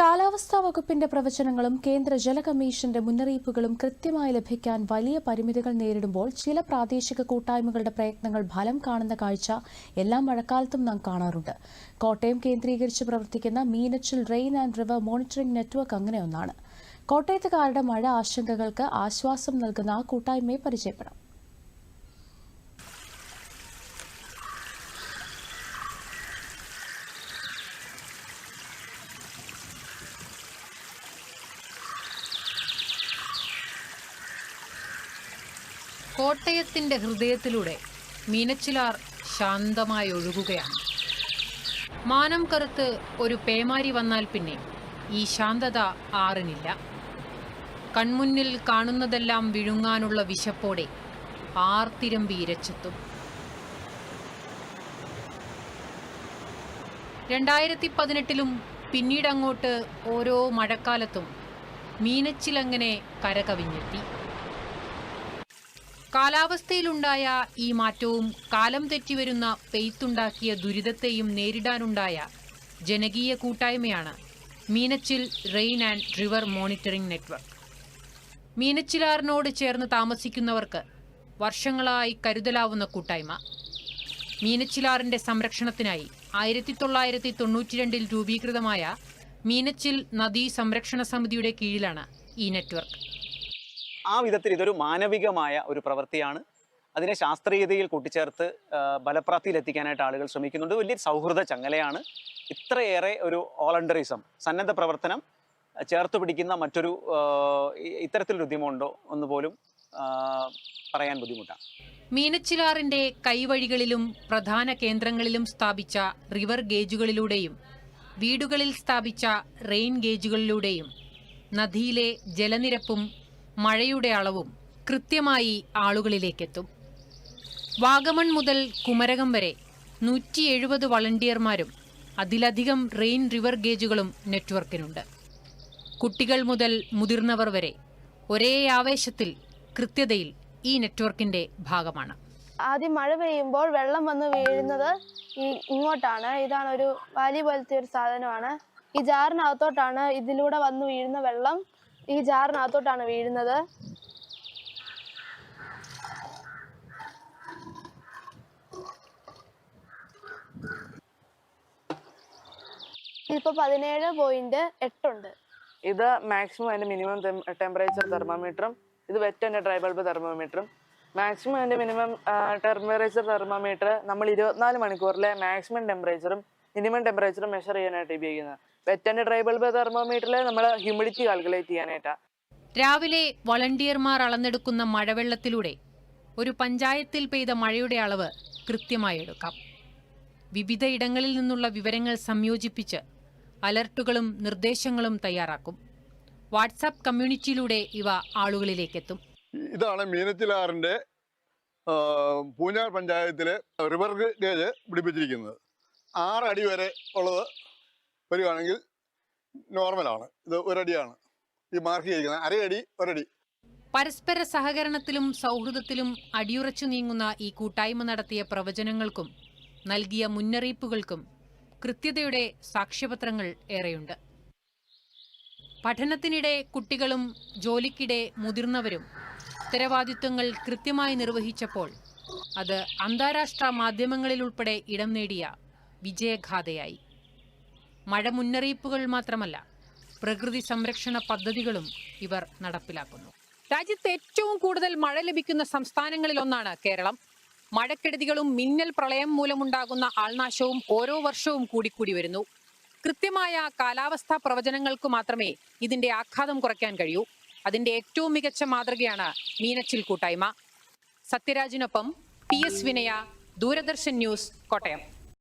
കാലാവസ്ഥാ വകുപ്പിന്റെ പ്രവചനങ്ങളും കേന്ദ്ര ജല കമ്മീഷന്റെ മുന്നറിയിപ്പുകളും കൃത്യമായി ലഭിക്കാൻ വലിയ പരിമിതികൾ നേരിടുമ്പോൾ ചില പ്രാദേശിക കൂട്ടായ്മകളുടെ പ്രയത്നങ്ങൾ ഫലം കാണുന്ന കാഴ്ച എല്ലാ മഴക്കാലത്തും നാം കാണാറുണ്ട്. കോട്ടയം കേന്ദ്രീകരിച്ച് പ്രവർത്തിക്കുന്ന Meenachil rain and river monitoring network അങ്ങനെ ഒന്നാണ്. കോട്ടയത്തുകാരുടെ മഴ ആശങ്കകൾക്ക് ആശ്വാസം നൽകുന്ന ആ കൂട്ടായ്മയെ പരിചയപ്പെടാം. കോട്ടയത്തിന്റെ ഹൃദയത്തിലൂടെ മീനച്ചിലാർ ശാന്തമായി ഒഴുകുകയാണ്. മാനം കറുത്ത് ഒരു പേമാരി വന്നാൽ പിന്നെ ഈ ശാന്തത ആറിനില്ല. കൺമുന്നിൽ കാണുന്നതെല്ലാം വിഴുങ്ങാനുള്ള വിശപ്പോടെ ആർത്തിരമ്പി ഇരച്ചെത്തും. രണ്ടായിരത്തി പതിനെട്ടിലും പിന്നീടങ്ങോട്ട് ഓരോ മഴക്കാലത്തും മീനച്ചിലങ്ങനെ കരകവിഞ്ഞെത്തി. കാലാവസ്ഥയിലുണ്ടായ ഈ മാറ്റവും കാലം തെറ്റിവരുന്ന പെയ്ത്തുണ്ടാക്കിയ ദുരിതത്തെയും നേരിടാനുണ്ടായ ജനകീയ കൂട്ടായ്മയാണ് Meenachil rain and river monitoring network മീനച്ചിലാറിനോട് ചേർന്ന് താമസിക്കുന്നവർക്ക് വർഷങ്ങളായി കരുതലാവുന്ന കൂട്ടായ്മ. മീനച്ചിലാറിന്റെ സംരക്ഷണത്തിനായി ആയിരത്തി തൊള്ളായിരത്തി തൊണ്ണൂറ്റിരണ്ടിൽ രൂപീകൃതമായ മീനച്ചിൽ നദീ സംരക്ഷണ സമിതിയുടെ കീഴിലാണ് ഈ നെറ്റ്വർക്ക്. ആ വിധത്തിൽ ഇതൊരു മാനവികമായ ഒരു പ്രവൃത്തിയാണ്. അതിനെ ശാസ്ത്രീയതയിൽ കൂട്ടിച്ചേർത്ത് ഫലപ്രാപ്തിയിൽ എത്തിക്കാനായിട്ട് ആളുകൾ ശ്രമിക്കുന്നുണ്ട്. വലിയ സൗഹൃദ ചങ്ങലയാണ്. ഇത്രയേറെ ഒരു ഓളണ്ടറിസം സന്നദ്ധ പ്രവർത്തനം ചേർത്ത് പിടിക്കുന്ന മറ്റൊരു ഇത്തരത്തിലൊരു ഉദ്യമമുണ്ടോ എന്ന് പോലും പറയാൻ ബുദ്ധിമുട്ടാണ്. മീനച്ചിലാറിന്റെ കൈവഴികളിലും പ്രധാന കേന്ദ്രങ്ങളിലും സ്ഥാപിച്ച റിവർ ഗേജുകളിലൂടെയും വീടുകളിൽ സ്ഥാപിച്ച റെയിൻ ഗേജുകളിലൂടെയും നദിയിലെ ജലനിരപ്പും മഴയുടെ അളവും കൃത്യമായി ആളുകളിലേക്കെത്തും. വാഗമൺ മുതൽ കുമരകം വരെ നൂറ്റി എഴുപത് വളണ്ടിയർമാരും അതിലധികം റെയിൻ റിവർ ഗേജുകളും നെറ്റ്വർക്കിനുണ്ട്. കുട്ടികൾ മുതൽ മുതിർന്നവർ വരെ ഒരേ ആവേശത്തിൽ കൃത്യതയിൽ ഈ നെറ്റ്വർക്കിന്റെ ഭാഗമാണ്. ആദ്യം മഴ പെയ്യുമ്പോൾ വെള്ളം വന്ന് വീഴുന്നത് ഈ ഇങ്ങോട്ടാണ്. ഇതാണ് ഒരു വാലി പോലത്തെ ഒരു സാധനമാണ്. ഈ ജാറിനകത്തോട്ടാണ് ഇതിലൂടെ വന്ന് വീഴുന്ന വെള്ളം. ഈ ജാറിനകത്തോട്ടാണ് വീഴുന്നത്. ഇപ്പൊ പതിനേഴ് പോയിന്റ് എട്ടുണ്ട് ഇത് മാക്സിമം അതിന്റെ മിനിമം ടെമ്പറേച്ചർ തെർമോമീറ്ററും ഇത് വെറ്റ് ആൻഡ് ഡ്രൈ ബൾബ് തെർമോമീറ്ററും മാക്സിമം അതിന്റെ മിനിമം ടെമ്പറേച്ചർ തെർമോമീറ്റർ നമ്മൾ ഇരുപത്തിനാല് മണിക്കൂറിലെ മാക്സിമം ടെമ്പറേച്ചറും മിനിമം ടെമ്പറേച്ചർ മെഷർ ചെയ്യാനായിട്ട് ഉപയോഗിക്കുന്നത്. വെറ്റന്റെ ഡ്രൈ ബൾബ് തെർമോമീറ്ററിൽ നമ്മൾ ഹ്യൂമിഡിറ്റി കാൽക്കുലേറ്റ് ചെയ്യാനായിട്ടാണ് രാവിലെ വളണ്ടിയർമാർ അളന്നെടുക്കുന്ന മഴവെള്ളത്തിലൂടെ ഒരു പഞ്ചായത്തിൽ പെയ്ത മഴയുടെ അളവ് കൃത്യമായി എടുക്കാം. വിവിധ ഇടങ്ങളിൽ നിന്നുള്ള വിവരങ്ങൾ സംയോജിപ്പിച്ച് അലർട്ടുകളും നിർദ്ദേശങ്ങളും തയ്യാറാക്കും. വാട്സാപ്പ് കമ്മ്യൂണിറ്റിയിലൂടെ ഇവ ആളുകളിലേക്കെത്തും. ഇതാണ് മീനച്ചിലാറിന്റെ പൂഞ്ഞാർ പഞ്ചായത്തിലെ റിവർ ഗേജ് പിടിപ്പിച്ചിരിക്കുന്നത്. ആറടി വരെ ഉള്ളത് വരികയാണെങ്കിൽ നോർമലാണ്. ഇത് ഒരടിയാണ്. ഈ മാർക്ക് ചെയ്തിരിക്കുന്നത് അരയടി ഒരടി. പരസ്പര സഹകരണത്തിലും സൗഹൃദത്തിലും അടിയുറച്ചു നീങ്ങുന്ന ഈ കൂട്ടായ്മ നടത്തിയ പ്രവചനങ്ങൾക്കും നൽകിയ മുന്നറിയിപ്പുകൾക്കും കൃത്യതയുടെ സാക്ഷ്യപത്രങ്ങൾ ഏറെയുണ്ട്. പഠനത്തിനിടെ കുട്ടികളും ജോലിക്കിടെ മുതിർന്നവരും ഉത്തരവാദിത്വങ്ങൾ കൃത്യമായി നിർവഹിച്ചപ്പോൾ അത് അന്താരാഷ്ട്ര മാധ്യമങ്ങളിലുൾപ്പെടെ ഇടം നേടിയ വിജയഗാഥയായി. മഴ മുന്നറിയിപ്പുകൾ മാത്രമല്ല പ്രകൃതി സംരക്ഷണ പദ്ധതികളും ഇവർ നടപ്പിലാക്കുന്നു. രാജ്യത്ത് ഏറ്റവും കൂടുതൽ മഴ ലഭിക്കുന്ന സംസ്ഥാനങ്ങളിൽ ഒന്നാണ് കേരളം. മഴക്കെടുതികളും മിന്നൽ പ്രളയം മൂലമുണ്ടാകുന്ന ആൾനാശവും ഓരോ വർഷവും കൂടിക്കൂടി വരുന്നു. കൃത്യമായ കാലാവസ്ഥാ പ്രവചനങ്ങൾക്ക് മാത്രമേ ഇതിന്റെ ആഘാതം കുറയ്ക്കാൻ കഴിയൂ. അതിന്റെ ഏറ്റവും മികച്ച മാതൃകയാണ് മീനച്ചിൽ കൂട്ടായ്മ. സത്യരാജിനൊപ്പം പി എസ് വിനയ ദൂരദർശൻ ന്യൂസ് കോട്ടയം.